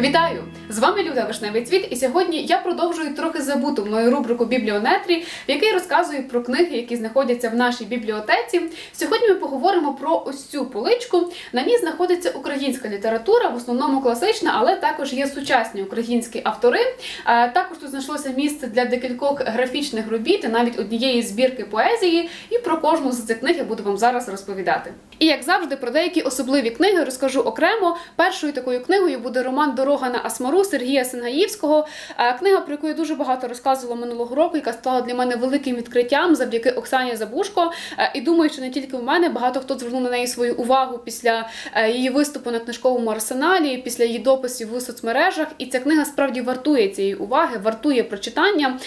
Вітаю! З вами Люда Вишневий Цвіт, і сьогодні я продовжую трохи забуту мою рубрику Бібліонетрі, в якій розказую про книги, які знаходяться в нашій бібліотеці. Сьогодні ми поговоримо про ось цю поличку. На ній знаходиться українська література, в основному класична, але також є сучасні українські автори. Також тут знайшлося місце для декількох графічних робіт, навіть однієї збірки поезії. І про кожну з цих книг я буду вам зараз розповідати. І як завжди, про деякі особливі книги розкажу окремо. Першою такою книгою буде роман Дорога на Асмару Сергія Сингаївського. Е, Книга, про яку я дуже багато розказувала минулого року, яка стала для мене великим відкриттям завдяки Оксані Забушко. Е, І думаю, що не тільки в мене багато хто звернув на неї свою увагу після е, її виступу на книжковому арсеналі, після її дописів у соцмережах. І ця книга справді вартує цієї уваги, вартує прочитання.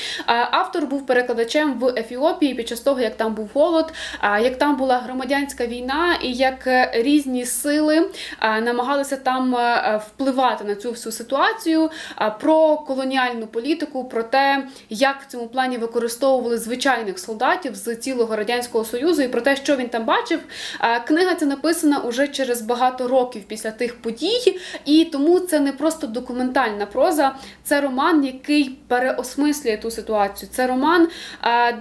Автор був перекладачем в Ефіопії під час того, як там був голод, як там була громадянська війна, і як різні сили намагалися там впливати на цю всю ситуацію, е, про колоніальну політику, про те, як в цьому плані використовували звичайних солдатів з цілого радянського союзу, і про те, що він там бачив. Книга ця написана уже через багато років після тих подій, і тому це не просто документальна проза, це роман, який переосмислює ту ситуацію. Це роман,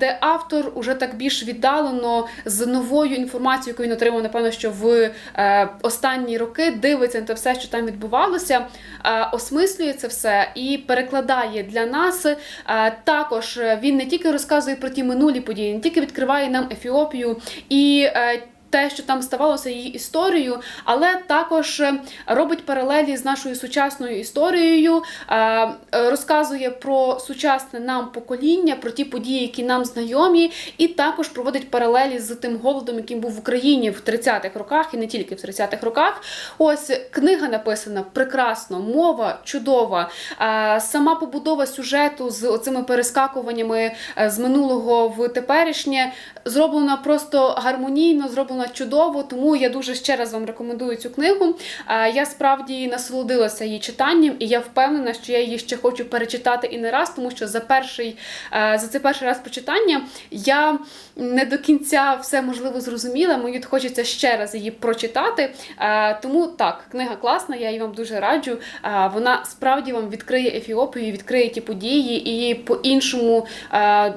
де автор уже так більш віддалено з новою інформацією, яку він отримав, напевно, що в е, останні роки дивиться на те все, що там відбувалося, е, осмислює це все і перекладає для нас. Е, також він не тільки розказує про ті минулі події, не тільки відкриває нам Ефіопію і. Те, що там ставалося її історією, але також е, робить паралелі з нашою сучасною історією, е, е, розказує про сучасне нам покоління, про ті події, які нам знайомі, і також проводить паралелі з тим голодом, яким був в Україні в 30-х роках, і не тільки в 30-х роках. Ось книга написана прекрасно, мова чудова, сама побудова сюжету з оцими перескакуваннями з минулого в теперішнє зроблена просто гармонійно, зроблена чудово. Тому я дуже ще раз вам рекомендую цю книгу. Я справді насолодилася її читанням, і я впевнена, що я її ще хочу перечитати і не раз, тому що за перший е, за цей перший раз прочитання я не до кінця все можливо зрозуміла. Мені хочеться ще раз її прочитати. Е, Тому так, книга класна, я її вам дуже раджу. Е, Вона справді вам відкриє Ефіопію, відкриє ті події і по-іншому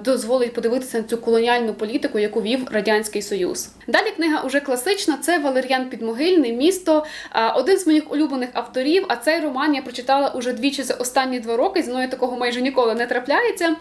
дозволить подивитися на цю колоніальну політику, яку вів Радянський Союз. Далі книга уже класична. Це Валер'ян Підмогильний місто. Один з моїх улюблених авторів. А цей роман я прочитала уже двічі за останні два роки. Зі мною такого майже ніколи не трапляється.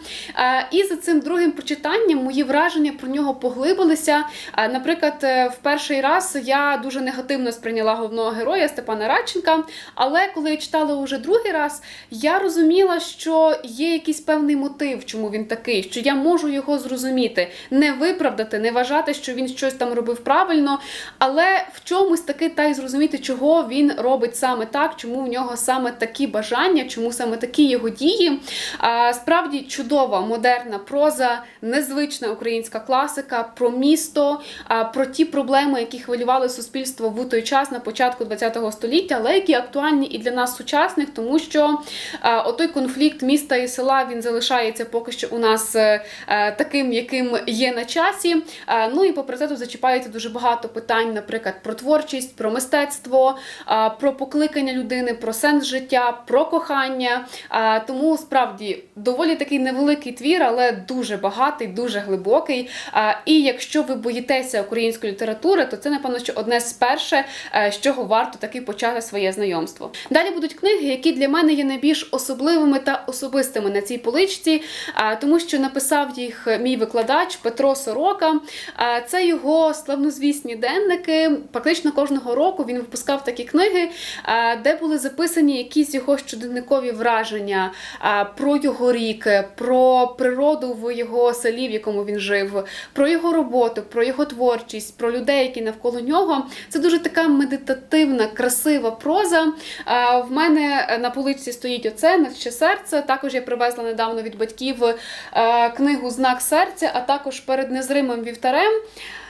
І за цим другим прочитанням мої враження про нього поглибилися. Наприклад, е, в перший раз я дуже негативно сприйняла головного героя Степана Радченка. Але коли я читала уже другий раз, я розуміла, що є якийсь певний мотив, чому він такий, що я можу його зрозуміти, не виправдати, не вважати, що він щось там робив правильно, але в чомусь таки та й зрозуміти, чого він робить саме так, чому в нього саме такі бажання, чому саме такі його дії. А, Справді чудова модерна проза, незвична українська класика про місто, а, про ті проблеми, які хвилювали суспільство в той час на початку ХХ століття, але які актуальні і для нас сучасних, тому що а, отой конфлікт міста і села він залишається поки що у нас е, е, таким, яким є на часі. Е, Ну і попри це тут зачіпається дуже багато питань, наприклад, про творчість, про мистецтво, про покликання людини, про сенс життя, про кохання. Тому справді доволі такий невеликий твір, але дуже багатий, дуже глибокий. І якщо ви боїтеся української літератури, то це напевно що одне з перше, е, з чого варто таки почати своє знайомство. Далі будуть книги, які для мене є найбільш особливими та особистими на цій поличці, тому що написав їх мій викладач Петро Сорока. А, Це його славнозвісні денники. Практично кожного року він випускав такі книги, де були записані якісь його щоденникові враження про його рік, про природу в його селі, в якому він жив, про його роботу, про його творчість, про людей, які навколо нього. Це дуже така медитативна, красива проза. В мене на поличці стоїть оце «Навче серце. Також я привезла недавно від батьків е, книгу Знак серця, а також перед незримим вівтарем.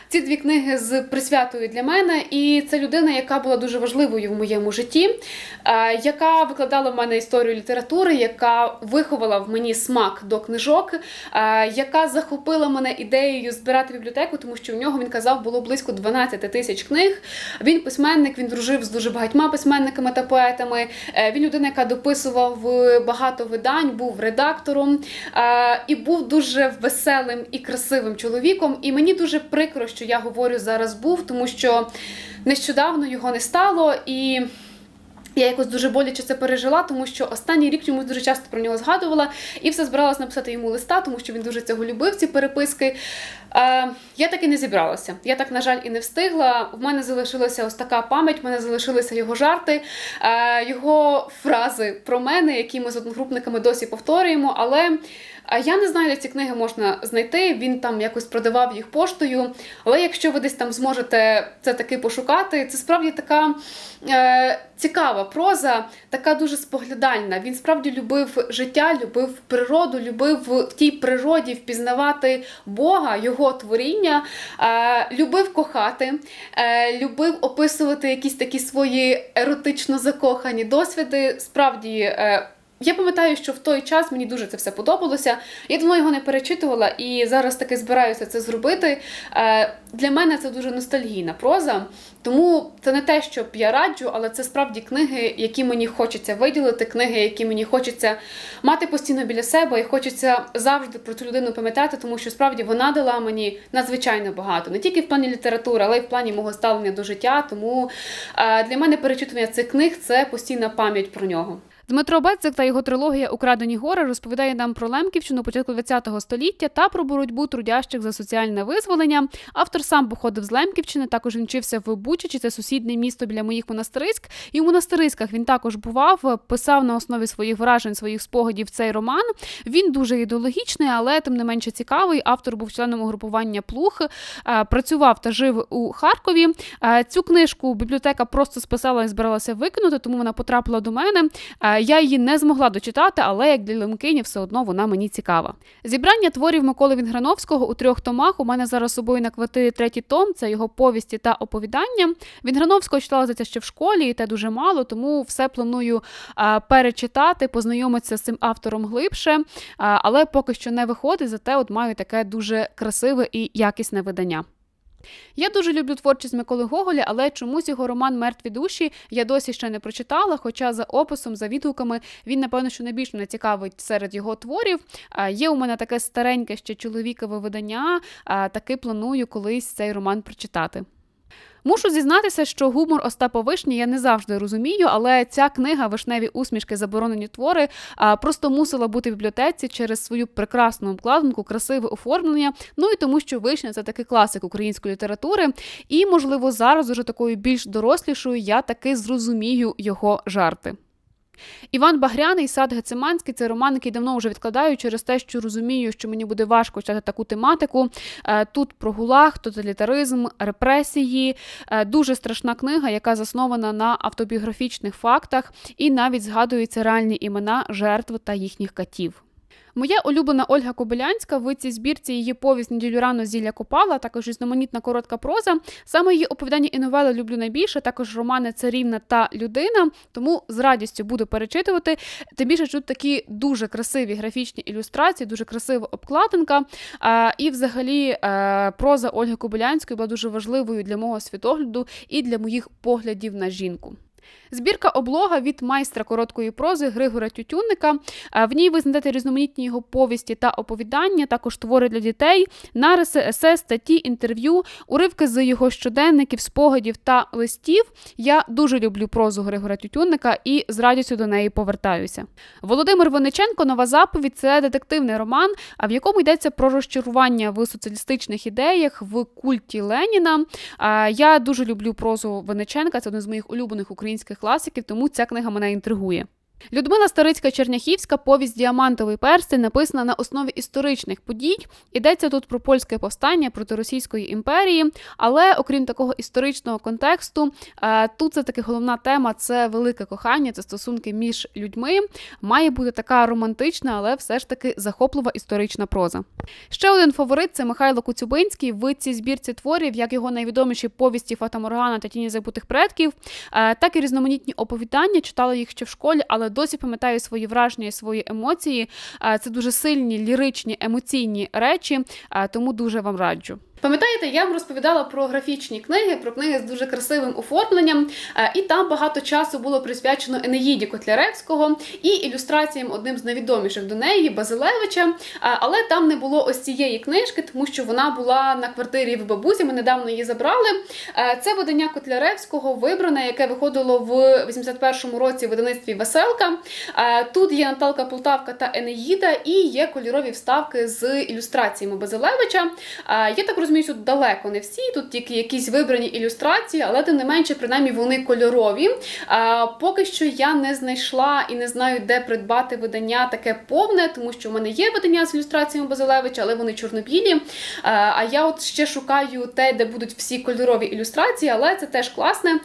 Ці дві книги з присвятою для мене, і це людина, яка була дуже важливою в моєму житті, е, яка викладала в мене історію літератури, яка виховала в мені смак до книжок, е, яка захопила мене ідеєю збирати бібліотеку, тому що в нього він казав було близько 12 тисяч книг. Він письменник, він дружив з дуже багатьма письменниками та поетами. Е, Він людина, яка дописував багато видань, був редактором і був дуже веселим і красивим чоловіком. І мені дуже прикро, що я говорю зараз був, тому що нещодавно його не стало і. Я якось дуже боляче це пережила, тому що останній рік чомусь дуже часто про нього згадувала і все збиралась написати йому листа, тому що він дуже цього любив, ці переписки. Е, я так і не зібралася. Я так, на жаль, і не встигла. В мене залишилася ось така пам'ять, в мене залишилися його жарти, е, його фрази про мене, які ми з одногрупниками досі повторюємо. Але я не знаю, де ці книги можна знайти. Він там якось продавав їх поштою. Але якщо ви десь там зможете це таки пошукати, це справді така е, цікава проза, така дуже споглядальна. Він справді любив життя, любив природу, любив в тій природі впізнавати Бога, його творіння, е, любив кохати, е, любив описувати якісь такі свої еротично закохані досвіди. Справді. Е, я пам'ятаю, що в той час мені дуже це все подобалося. Я давно його не перечитувала і зараз таки збираюся це зробити. Е, Для мене це дуже ностальгійна проза, тому це не те, що я раджу, але це справді книги, які мені хочеться виділити, книги, які мені хочеться мати постійно біля себе, і хочеться завжди про цю людину пам'ятати, тому що справді вона дала мені надзвичайно багато, не тільки в плані літератури, але й в плані мого ставлення до життя. Тому е, для мене перечитування цих книг це постійна пам'ять про нього. Дмитро Бецик та його трилогія Украдені гори розповідає нам про Лемківщину початку ХХ століття та про боротьбу трудящих за соціальне визволення. Автор сам походив з Лемківщини, також він вчився в Бучачі, це сусідне місто біля моїх монастириськ. І у монастириськах він також бував, писав на основі своїх вражень, своїх спогадів цей роман. Він дуже ідеологічний, але тим не менше цікавий. Автор був членом угрупування Плух, е, працював та жив у Харкові. Е, Цю книжку бібліотека просто списала і збиралася викинути, тому вона потрапила до мене. Е, Я її не змогла дочитати, але як для Лемкині все одно вона мені цікава. Зібрання творів Миколи Вінграновського у трьох томах. У мене зараз собою на квартирі третій том. Це його повісті та оповідання. Вінграновського читала за це ще в школі, і те дуже мало, тому все планую а, перечитати, познайомитися з цим автором глибше. А, але поки що не виходить, зате от маю таке дуже красиве і якісне видання. Я дуже люблю творчість Миколи Гоголя, але чомусь його роман Мертві душі я досі ще не прочитала. Хоча за описом, за відгуками він, напевно, що найбільш мене цікавить серед його творів. Є у мене таке стареньке ще чоловікове видання. Таки планую колись цей роман прочитати. Мушу зізнатися, що гумор Остапа Вишні я не завжди розумію, але ця книга Вишневі усмішки, заборонені твори просто мусила бути в бібліотеці через свою прекрасну обкладинку, красиве оформлення. Ну і тому, що вишня це такий класик української літератури. І, можливо, зараз уже такою більш дорослішою я таки зрозумію його жарти. Іван Багряний, сад Гециманський це роман, який давно вже відкладаю через те, що розумію, що мені буде важко читати таку тематику. Е, Тут про гулаг, тоталітаризм, репресії. Е, Дуже страшна книга, яка заснована на автобіографічних фактах, і навіть згадуються реальні імена жертв та їхніх катів. Моя улюблена Ольга Кобилянська в цій збірці її повість неділю рано зілля Копала, також різноманітна коротка проза. Саме її оповідання і новели люблю найбільше, також романи Царівна та людина. Тому з радістю буду перечитувати. Тим більше тут такі дуже красиві графічні ілюстрації, дуже красива обкладинка. І, взагалі, е, проза Ольги Кобилянської була дуже важливою для мого світогляду і для моїх поглядів на жінку. Збірка облога від майстра короткої прози Григора Тютюнника. Е, В ній ви знайдете різноманітні його повісті та оповідання, також твори для дітей, нариси, есе, статті, інтерв'ю, уривки з його щоденників, спогадів та листів. Я дуже люблю прозу Григора Тютюнника і з радістю до неї повертаюся. Володимир Вониченко Нова заповідь це детективний роман, в якому йдеться про розчарування в соціалістичних ідеях в культі Леніна. Я дуже люблю прозу Вониченка, це один з моїх улюблених українських класиків, тому ця книга мене інтригує. Людмила Старицька Черняхівська повість Діамантовий перстень написана на основі історичних подій. Йдеться тут про польське повстання проти Російської імперії. Але окрім такого історичного контексту, е, тут це таки головна тема це велике кохання, це стосунки між людьми. Має бути така романтична, але все ж таки захоплива історична проза. Ще один фаворит це Михайло Куцюбинський. В цій збірці творів, як його найвідоміші повісті Фата Моргана та Тіні забутих предків, е, так і різноманітні оповідання. Читала їх ще в школі, але досі пам'ятаю свої враження і свої емоції. Це дуже сильні ліричні емоційні речі, тому дуже вам раджу. Пам'ятаєте, я вам розповідала про графічні книги, про книги з дуже красивим оформленням, е, і там багато часу було присвячено Енеїді Котляревського і ілюстраціям одним з найвідоміших до неї Базилевича. Е, Але там не було ось цієї книжки, тому що вона була на квартирі в бабусі. Ми недавно її забрали. Е, Це видання Котляревського вибране, яке виходило в 81-му році в видавництві Веселка. Тут є Наталка Полтавка та Енеїда, і є кольорові вставки з ілюстраціями Базилевича. Я так розумію, тут далеко не всі, тут тільки якісь вибрані ілюстрації, але тим не менше, принаймні, вони кольорові. Е, Поки що я не знайшла і не знаю, де придбати видання таке повне, тому що в мене є видання з ілюстраціями Базилевича, але вони чорнобілі. А я от ще шукаю те, де будуть всі кольорові ілюстрації, але це теж класне.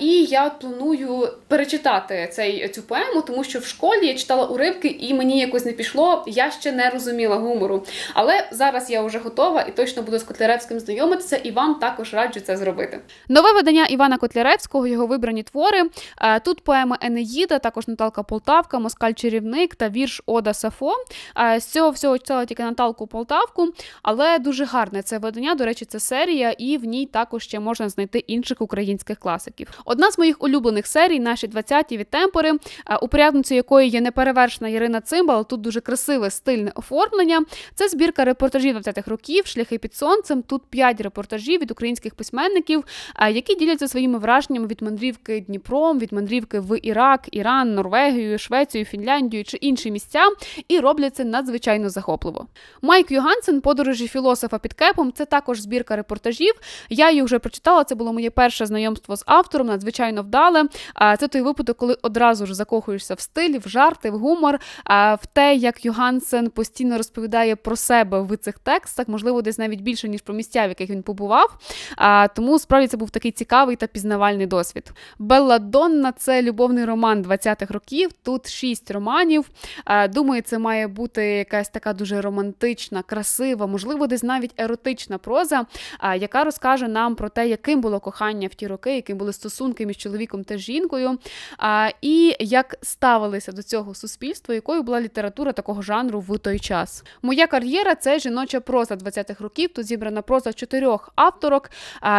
І я от планую перечитати цей цю поему, тому що в школі я читала уривки, і мені якось не пішло. Я ще не розуміла гумору. Але зараз я вже готова і точно буду з Котляревським знайомитися, і вам також раджу це зробити. Нове видання Івана Котляревського, його вибрані твори. Е, Тут поема Енеїда, також Наталка Полтавка, Москаль Чарівник та вірш Ода Сафо. Е, З цього всього читала тільки Наталку Полтавку, але дуже гарне це видання. До речі, це серія, і в ній також ще можна знайти інших українських класиків. Одна з моїх улюблених серій, наші 20-ті від темпори, е, упорядницею якої є неперевершена Ірина Цимбал. Тут дуже красиве стильне оформлення. Це збірка репортажів 20-х років, шляхи під сонцем. Тут 5 репортажів від українських письменників, е, які діляться своїми враженнями від мандрівки Дніпром, від мандрівки в Ірак, Іран, Норвегію, Швецію, Фінляндію чи інші місця, і роблять це надзвичайно захопливо. Майк Югансен, подорожі філософа під кепом, це також збірка репортажів. Я її вже прочитала. Це було моє перше знайомство з автором, надзвичайно вдале. А Це той випадок, коли одразу ж закохуєшся в стиль, в жарти, в гумор, а, в те, як Югансен постійно розповідає про себе в цих текстах, можливо, десь навіть більше ніж про місця, в яких він побував. А, Тому справді це був такий цікавий та пізнавальний досвід. Белладонна це любовний роман 20-х років. Тут шість романів. А, Думаю, це має бути якась така дуже романтична, красива, можливо, десь навіть еротична проза, а, яка розкаже нам про те, яким було кохання в ті роки, яким були стосунки між чоловіком та жінкою, а, і як ставилися до цього суспільство, якою була література такого жанру в той час. Моя кар'єра це жіноча проза 20-х років. Тут зібрана проза чотирьох авторок,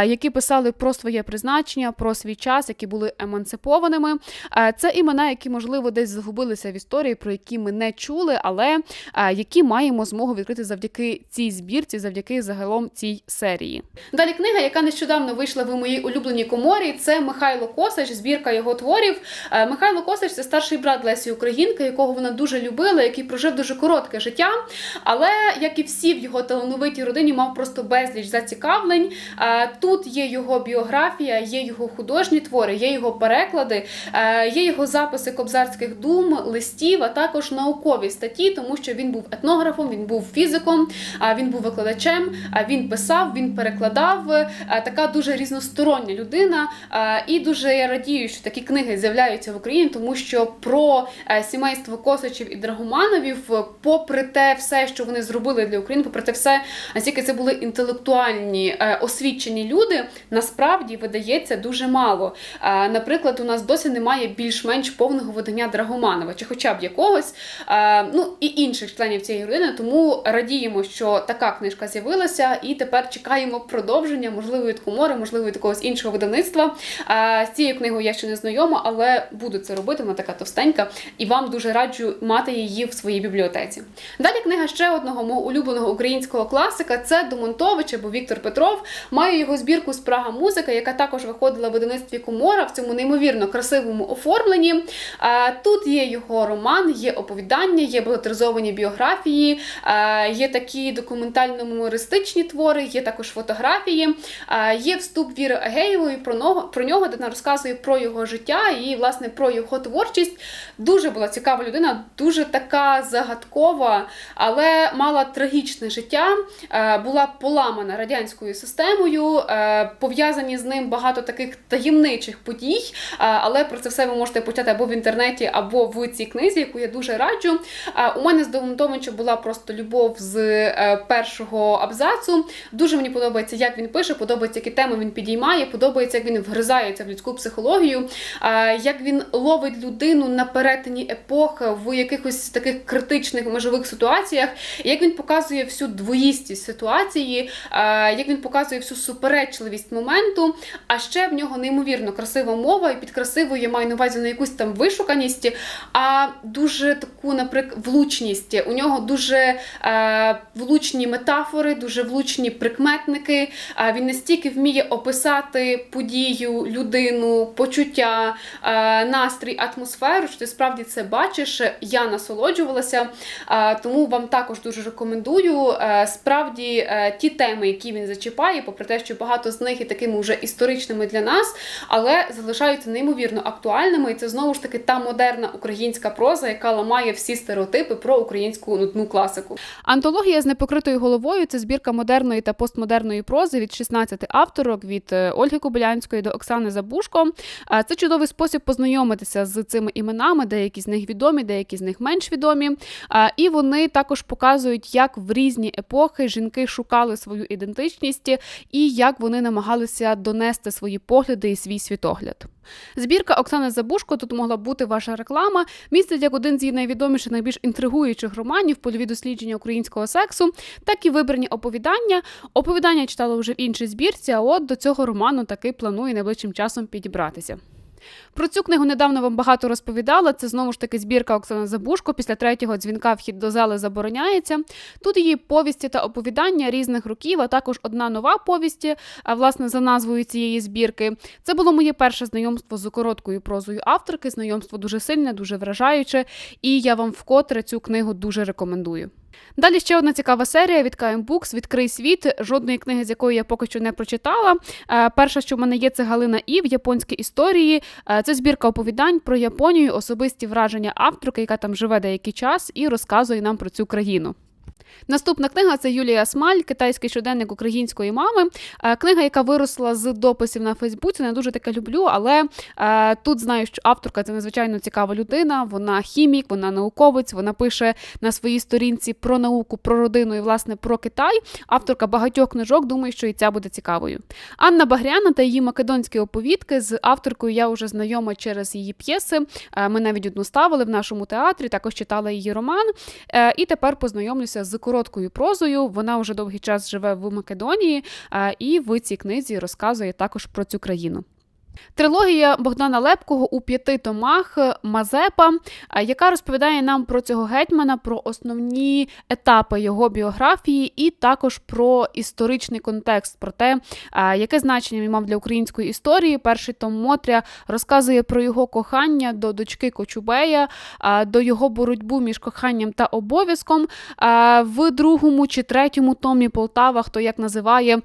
які писали про своє призначення, про свій час, які були емансипованими. Це імена, які можливо десь загубилися в історії, про які ми не чули, але які маємо змогу відкрити завдяки цій збірці, завдяки загалом цій серії. Далі книга, яка нещодавно вийшла в моїй улюбленій коморі, це Михайло Косач, збірка його творів. Михайло Косач це старший брат Лесі Українки, якого вона дуже любила, який прожив дуже коротке життя. Але як і всі в його талановитій родині, мав просто безліч зацікавлень. Е, Тут є його біографія, є його художні твори, є його переклади, е, є його записи кобзарських дум, листів, а також наукові статті, тому що він був етнографом, він був фізиком, він був викладачем, він писав, він перекладав. Е, Така дуже різностороння людина. І дуже я радію, що такі книги з'являються в Україні, тому що про сімейство Косачів і Драгомановів, попри те все, що вони зробили для України, попри те все, наскільки це були інтелектуальні е, освічені люди, насправді видається дуже мало. Е, Наприклад, у нас досі немає більш-менш повного видання Драгоманова, чи хоча б якогось, е, ну і інших членів цієї родини. Тому радіємо, що така книжка з'явилася, і тепер чекаємо продовження, можливо, від комори, можливо, від якогось іншого видавництва. З цією книгою я ще не знайома, але буду це робити. Вона така товстенька, і вам дуже раджу мати її в своїй бібліотеці. Далі книга ще одного мого улюбленого українського класика це Монтович або Віктор Петров. Маю його збірку Спрага музика, яка також виходила в видавництві Комора в цьому неймовірно красивому оформленні. Тут є його роман, є оповідання, є балетризовані біографії, є такі документально-мемористичні твори, є також фотографії. Є вступ Віри Агеєвої про нього, де вона розказує про його життя і власне про його творчість. Дуже була цікава людина, дуже така загадкова, але мала трагічне життя. Була поламана радянською системою. е, Пов'язані з ним багато таких таємничих подій. е, Але про це все ви можете почитати або в інтернеті, або в цій книзі, яку я дуже раджу. Е, У мене з Довгомтовичем була просто любов з першого абзацу. Дуже мені подобається, як він пише, подобається, які теми він підіймає, подобається, як він вгризається в людську психологію, як він ловить людину на перетині епох в якихось таких критичних межових ситуаціях, як він показує всю двоїстість ситуації, е, як він показує всю суперечливість моменту. А ще в нього неймовірно красива мова, і під красивою я маю на увазі на якусь там вишуканість, а дуже таку, наприклад, влучність. У нього дуже е, влучні метафори, дуже влучні прикметники. Він настільки вміє описати подію, людину, почуття, е, настрій, атмосферу, що ти справді це бачиш. Я насолоджувалася, тому вам також дуже рекомендую. Справді ті теми, які він зачіпає, попри те, що багато з них є такими вже історичними для нас, але залишаються неймовірно актуальними. І це знову ж таки та модерна українська проза, яка ламає всі стереотипи про українську нудну класику. Антологія з непокритою головою це збірка модерної та постмодерної прози від 16 авторок від е, Ольги Кобилянської до Оксани Забушко. Е, Це чудовий спосіб познайомитися з цими іменами, деякі з них відомі, деякі з них менш відомі. Е, І вони також показують, як в різні епохи жінки шукали свою ідентичність і як вони намагалися донести свої погляди і свій світогляд. Збірка Оксани Забушко тут могла бути ваша реклама. Містить як один з її найвідоміших, найбільш інтригуючих романів польові дослідження українського сексу, так і вибрані оповідання. Оповідання читала вже в іншій збірці, а от до цього роману таки планую найближчим часом підібратися. Про цю книгу недавно вам багато розповідала. Це знову ж таки збірка Оксани Забушко. Після третього дзвінка вхід до зали забороняється. Тут її повісті та оповідання різних років, а також одна нова повість, а, власне, за назвою цієї збірки. Це було моє перше знайомство з короткою прозою авторки. Знайомство дуже сильне, дуже вражаюче, і я вам вкотре цю книгу дуже рекомендую. Далі ще одна цікава серія від KM Books «Відкрий світ, жодної книги, з якої я поки що не прочитала. Е, Перша, що в мене є, це Галина Ів, японські історії. Е, Це збірка оповідань про Японію, особисті враження авторки, яка там живе деякий час, і розказує нам про цю країну. Наступна книга це Юлія Смаль, китайський щоденник української мами. Е, Книга, яка виросла з дописів на Фейсбуці. Не дуже таке люблю, але е, тут знаю, що авторка це надзвичайно цікава людина. Вона хімік, вона науковець. Вона пише на своїй сторінці про науку, про родину і власне про Китай. Авторка багатьох книжок. Думаю, що і ця буде цікавою. Анна Багряна та її македонські оповідки з авторкою я вже знайома через її п'єси. Е, Ми навіть одну ставили в нашому театрі, також читала її роман. І тепер познайомлюся з короткою прозою. Вона вже довгий час живе в Македонії, е, і в цій книзі розказує також про цю країну. Трилогія Богдана Лепкого у п'яти томах Мазепа, е, яка розповідає нам про цього гетьмана, про основні етапи його біографії, і також про історичний контекст, про те, е, яке значення він мав для української історії. Перший том Мотря розказує про його кохання до дочки Кочубея, е, до його боротьбу між коханням та обов'язком. В другому чи третьому томі Полтава, хто як називає,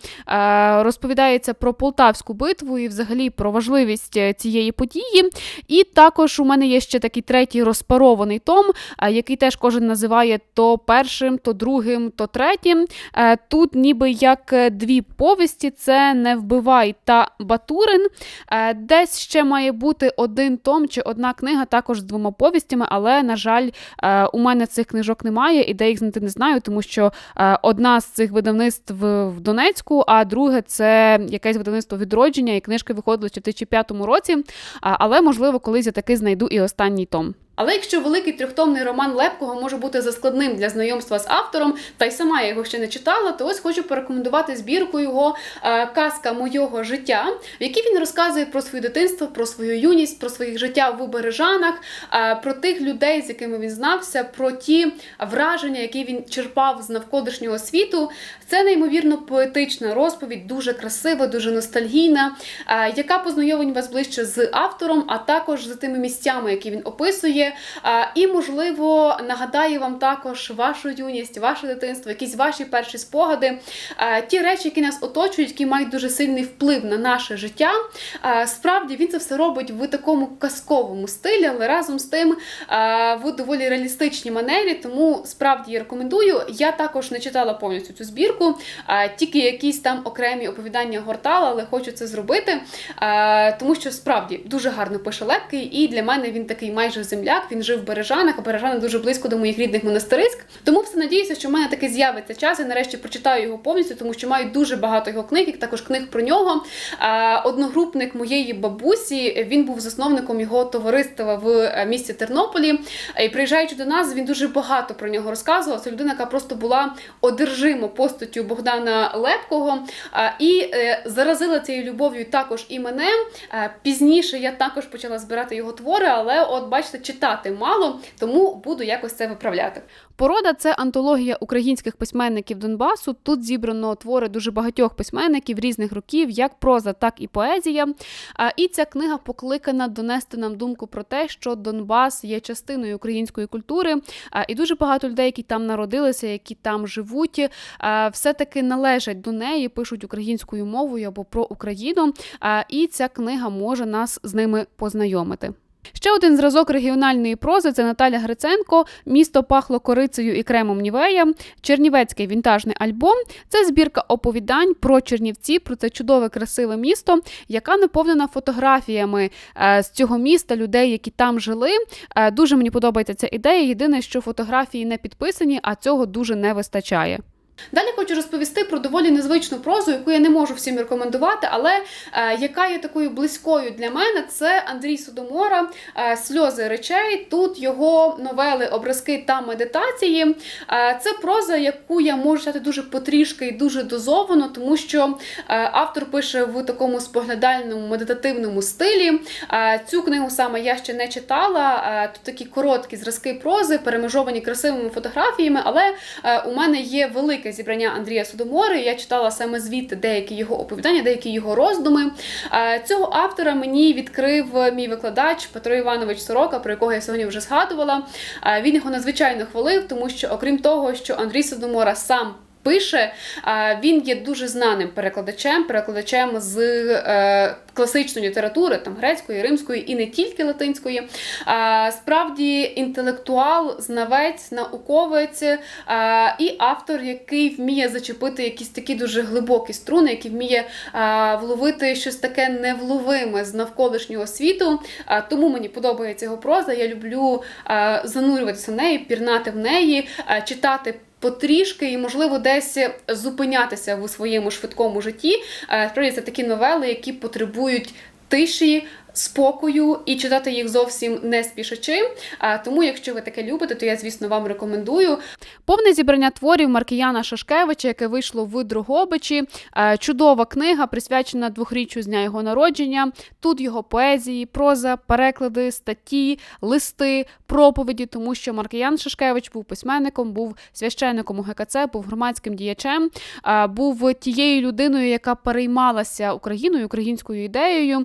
розповідається про Полтавську битву і взагалі про важливість е, цієї події. І також у мене є ще такий третій розпарований том, е, який теж кожен називає то першим, то другим, то третім. Е, Тут ніби як дві повісті: це не вбивай та Батурин. Десь ще має бути один том чи одна книга, також з двома повістями, але, на жаль, у мене цих книжок немає, і де їх знайти не знаю, тому що одна з цих видавництв в Донецьку, а друге це якесь видавництво відродження, і книжки виходили ще 2005 році. Але, можливо, колись я таки знайду і останній том. Але якщо великий трьохтомний роман Лепкого може бути заскладним для знайомства з автором, та й сама я його ще не читала, то ось хочу порекомендувати збірку його е, казка мого життя, в якій він розказує про своє дитинство, про свою юність, про своє життя в Бережанах, е, про тих людей, з якими він знався, про ті враження, які він черпав з навколишнього світу. Це неймовірно поетична розповідь, дуже красива, дуже ностальгійна, е, яка познайомить вас ближче з автором, а також з тими місцями, які він описує. Е, І, можливо, нагадає вам також вашу юність, ваше дитинство, якісь ваші перші спогади, ті речі, які нас оточують, які мають дуже сильний вплив на наше життя. Справді він це все робить в такому казковому стилі, але разом з тим в доволі реалістичній манері. Тому справді я рекомендую. Я також не читала повністю цю збірку, тільки якісь там окремі оповідання гортала, але хочу це зробити, тому що справді дуже гарно пише Лепкий, і для мене він такий майже земляк. Він жив в Бережанах, а Бережани дуже близько до моїх рідних монастириськ. Тому все надіюся, що в мене таки з'явиться час. і нарешті прочитаю його повністю, тому що маю дуже багато його книг, і також книг про нього. Одногрупник моєї бабусі він був засновником його товариства в е, місті Тернополі. І приїжджаючи до нас, він дуже багато про нього розказував. Це людина, яка просто була одержима постаттю Богдана Лепкого і е, заразила цією любов'ю також і мене. Пізніше я також почала збирати його твори, але от бачите, читати мало, тому буду якось це виправляти. Порода це антологія українських письменників Донбасу. Тут зібрано твори дуже багатьох письменників різних років, як проза, так і поезія. А, І ця книга покликана донести нам думку про те, що Донбас є частиною української культури, а, і дуже багато людей, які там народилися, які там живуть, все-таки належать до неї, пишуть українською мовою або про Україну. І ця книга може нас з ними познайомити. Ще один зразок регіональної прози це Наталя Гриценко. Місто пахло корицею і кремом Нівея. Чернівецький вінтажний альбом. Це збірка оповідань про Чернівці, про це чудове, красиве місто, яка наповнена фотографіями е, з цього міста, людей, які там жили. Е, Дуже мені подобається ця ідея. Єдине, що фотографії не підписані, а цього дуже не вистачає. Далі хочу розповісти про доволі незвичну прозу, яку я не можу всім рекомендувати, але е, яка є такою близькою для мене. Це Андрій Судомора, е, сльози речей. Тут його новели, образки та медитації. Е, це проза, яку я можу читати дуже потрішки і дуже дозовано, тому що автор пише в такому споглядальному медитативному стилі. Цю книгу саме я ще не читала. Тут такі короткі зразки прози, перемежовані красивими фотографіями, але у мене є велике зібрання Андрія Судомори. Я читала саме звідти деякі його оповідання, деякі його роздуми. Цього автора мені відкрив мій викладач Петро Іванович Сорока, про якого я сьогодні вже згадувала. Він його надзвичайно хвалив, тому що, окрім того, що Андрій Судомора сам. Пише, він є дуже знаним перекладачем, перекладачем з е, класичної літератури, там грецької, римської і не тільки латинської. Справді інтелектуал, знавець, науковець е, і автор, який вміє зачепити якісь такі дуже глибокі струни, який вміє е, вловити щось таке невловиме з навколишнього світу. Тому мені подобається його проза. Я люблю занурюватися в неї, пірнати в неї, читати. Потрішки і, можливо, десь зупинятися в своєму швидкому житті. Е, Справді це такі новели, які потребують тиші, спокою і читати їх зовсім не спішачи. А тому, якщо ви таке любите, то я, звісно, вам рекомендую. Повне зібрання творів Маркіяна Шашкевича, яке вийшло в Другобичі. Чудова книга, присвячена двохріччю з дня його народження. Тут його поезії, проза, переклади, статті, листи, проповіді, тому що Маркіян Шашкевич був письменником, був священником у ГКЦ, був громадським діячем, був тією людиною, яка переймалася Україною, українською ідеєю,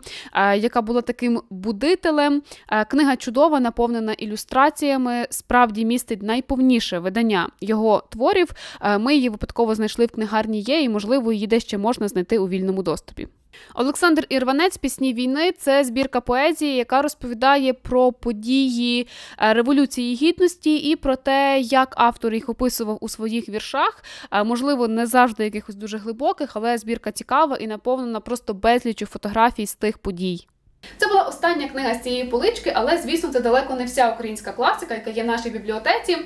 яка була таким будителем. Е, Книга чудова, наповнена ілюстраціями, справді містить найповніше видання його творів. Е, Ми її випадково знайшли в книгарні є, і можливо її де ще можна знайти у вільному доступі. Олександр Ірванець Пісні війни це збірка поезії, яка розповідає про події е, Революції Гідності і про те, як автор їх описував у своїх віршах. Можливо, не завжди якихось дуже глибоких, але збірка цікава і наповнена просто безлічю фотографій з тих подій. Це була остання книга з цієї полички, але звісно, це далеко не вся українська класика, яка є в нашій бібліотеці.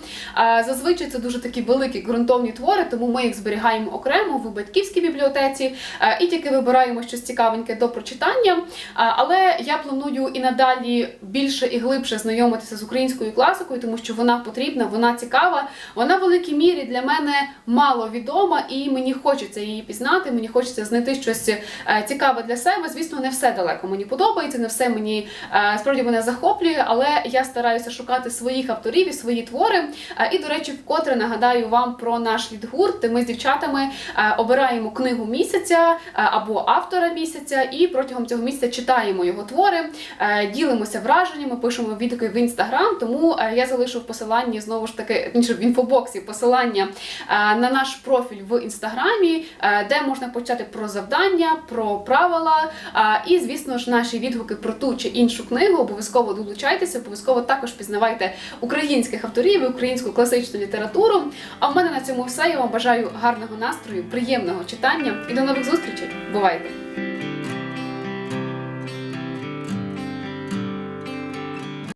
Зазвичай це дуже такі великі ґрунтовні твори, тому ми їх зберігаємо окремо в батьківській бібліотеці і тільки вибираємо щось цікавеньке до прочитання. Але я планую і надалі більше і глибше знайомитися з українською класикою, тому що вона потрібна, вона цікава. Вона в великій мірі для мене мало відома, і мені хочеться її пізнати. Мені хочеться знайти щось е, цікаве для себе. Звісно, не все далеко мені подобається, не все мені е, справді мене захоплює, але я стараюся шукати своїх авторів і свої твори. Е, І, до речі, вкотре нагадаю вам про наш літгурт, де ми з дівчатами е, обираємо книгу місяця або автора місяця, і протягом цього місяця читаємо його твори, ділимося враженнями, пишемо відгуки в інстаграм. Тому я залишу в посиланні знову ж таки в інфобоксі посилання на наш профіль в інстаграмі, де можна почати про завдання, про правила і, звісно ж, наші відгуки про ту чи іншу книгу. Обов'язково долучайтеся, обов'язково також пізнавайте українських авторів і українську класичну літературу. А в мене на цьому все. Я вам бажаю гарного настрою, приємного читання і до нових зустрічей. Бувайте!